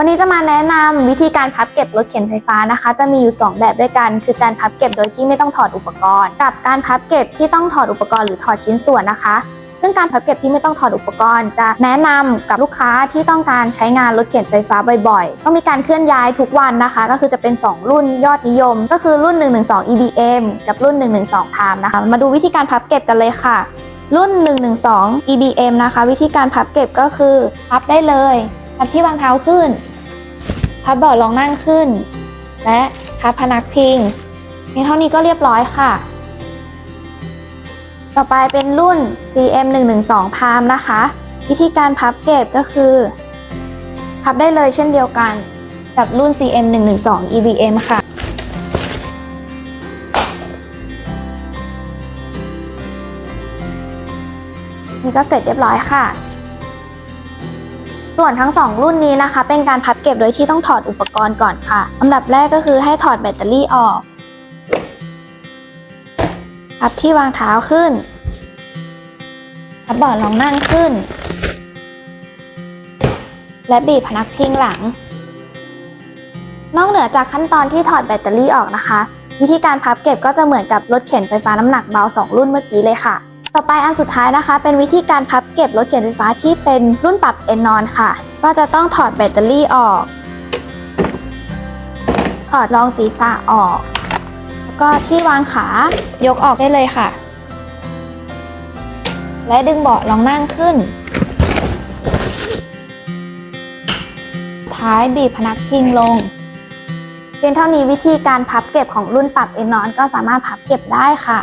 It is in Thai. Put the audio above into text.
วันนี้จะมาแนะนำวิธีการพับเก็บรถเข็นไฟฟ้านะคะ จะมีอยู่ 2 แบบด้วยกัน คือการพับเก็บโดยที่ไม่ต้องถอดอุปกรณ์ กับการพับเก็บที่ต้องถอดอุปกรณ์หรือถอดชิ้นส่วนนะคะ ซึ่งการพับเก็บที่ไม่ต้องถอดอุปกรณ์ จะแนะนำกับลูกค้าที่ต้องการใช้งานรถเข็นไฟฟ้าบ่อยๆ ต้องมีการเคลื่อนย้ายทุกวันนะคะ ก็คือจะเป็น 2 รุ่นยอดนิยม ก็คือรุ่น 112 EBM กับรุ่น 112 Palm นะคะ มาดูวิธีการพับเก็บกันเลยค่ะรุ่น 112 EBM นะคะ วิธีการพับเก็บก็คือ พับได้เลย พับที่วางเท้าขึ้น พับเบาะรองนั่งขึ้น และพับพนักพิงเพียงเท่านี้ก็เรียบร้อยค่ะ ต่อไปเป็นรุ่น CM 112 Palm นะคะ วิธีการพับเก็บก็คือ พับได้เลยเช่นเดียวกันกับรุ่น CM 112 EBM ค่ะนี่ก็เสร็จเรียบร้อยค่ะ ส่วนทั้ง 2 รุ่นนี้นะคะ เป็นการพับเก็บโดยที่ต้องถอดอุปกรณ์ก่อนค่ะอันดับแรกก็คือให้ถอดแบตเตอรี่ออกพับที่วางเท้าขึ้นพับเบาะรองนั่งขึ้น และบีบพนักพิงหลัง นอกเหนือจากขั้นตอนที่ถอดแบตเตอรี่ออกนะคะ วิธีการพับเก็บก็จะเหมือนกับรถเข็นไฟฟ้าน้ำหนักเบา 2 รุ่นเมื่อกี้เลยค่ะ ต่อไปอันสุดท้ายนะคะ เป็นวิธีการพับเก็บรถเข็นไฟฟ้าที่เป็นรุ่นปรับเอนนอนค่ะ ก็จะต้องถอดแบตเตอรี่ออก ถอดรองศีรษะออก แล้วก็ที่วางขายกออกได้เลยค่ะ และดึงเบาะรองนั่งขึ้น ท้ายบีบพนักพิงลง เพียงเท่านี้วิธีการพับเก็บของรุ่นปรับเอนนอนก็สามารถพับเก็บได้ค่ะ